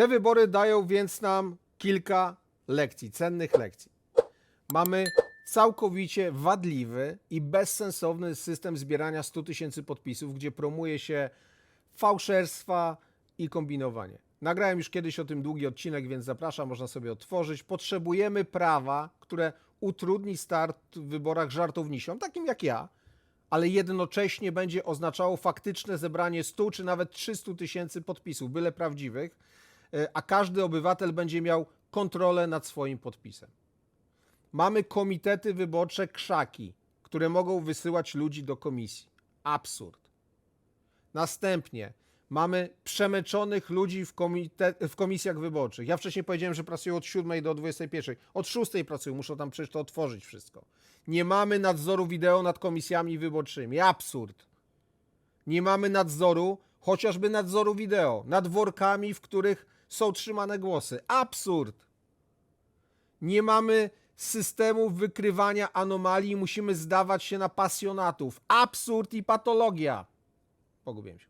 Te wybory dają więc nam kilka lekcji, cennych lekcji. Mamy całkowicie wadliwy i bezsensowny system zbierania 100 tysięcy podpisów, gdzie promuje się fałszerstwa i kombinowanie. Nagrałem już kiedyś o tym długi odcinek, więc zapraszam, można sobie otworzyć. Potrzebujemy prawa, które utrudni start w wyborach żartownisom, takim jak ja, ale jednocześnie będzie oznaczało faktyczne zebranie 100 czy nawet 300 tysięcy podpisów, byle prawdziwych, a każdy obywatel będzie miał kontrolę nad swoim podpisem. Mamy komitety wyborcze krzaki, które mogą wysyłać ludzi do komisji. Absurd. Następnie mamy przemęczonych ludzi w, w komisjach wyborczych. Ja wcześniej powiedziałem, że pracują od 7 do 21. Od 6 pracują, muszą tam przecież to otworzyć wszystko. Nie mamy nadzoru wideo nad komisjami wyborczymi. Absurd. Nie mamy nadzoru, chociażby nadzoru wideo, nad workami, w których są trzymane głosy. Absurd. Nie mamy systemu wykrywania anomalii, musimy zdawać się na pasjonatów. Absurd i patologia. Pogubiłem się.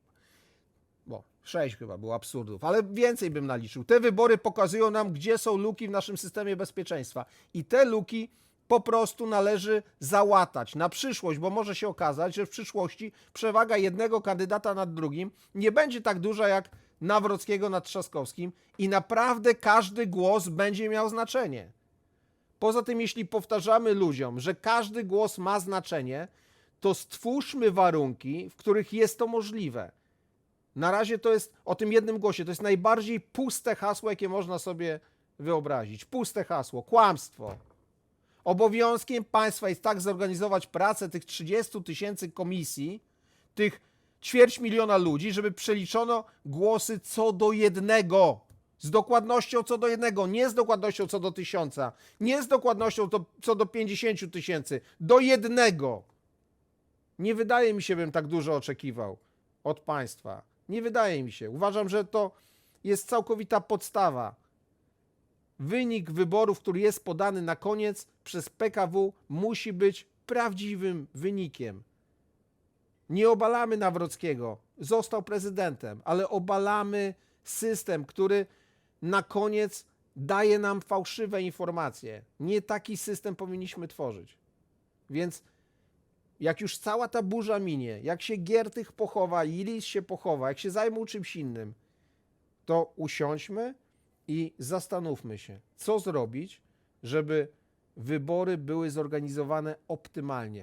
Bo sześć chyba było absurdów, ale więcej bym naliczył. Te wybory pokazują nam, gdzie są luki w naszym systemie bezpieczeństwa. I te luki po prostu należy załatać na przyszłość, bo może się okazać, że w przyszłości przewaga jednego kandydata nad drugim nie będzie tak duża jak Nawrockiego nad Trzaskowskim i naprawdę każdy głos będzie miał znaczenie. Poza tym, jeśli powtarzamy ludziom, że każdy głos ma znaczenie, to stwórzmy warunki, w których jest to możliwe. Na razie to jest o tym jednym głosie. To jest najbardziej puste hasło, jakie można sobie wyobrazić. Puste hasło, kłamstwo. Obowiązkiem państwa jest tak zorganizować pracę tych 30 tysięcy komisji, tych ćwierć miliona ludzi, żeby przeliczono głosy co do jednego. Z dokładnością co do jednego, nie z dokładnością co do tysiąca, nie z dokładnością to, co do 50 tysięcy, do jednego. Nie wydaje mi się, bym tak dużo oczekiwał od państwa. Nie wydaje mi się. Uważam, że to jest całkowita podstawa. Wynik wyborów, który jest podany na koniec przez PKW, musi być prawdziwym wynikiem. Nie obalamy Nawrockiego, został prezydentem, ale obalamy system, który na koniec daje nam fałszywe informacje. Nie taki system powinniśmy tworzyć. Więc jak już cała ta burza minie, jak się Giertych pochowa i Lis się pochowa, jak się zajmą czymś innym, to usiądźmy i zastanówmy się, co zrobić, żeby wybory były zorganizowane optymalnie.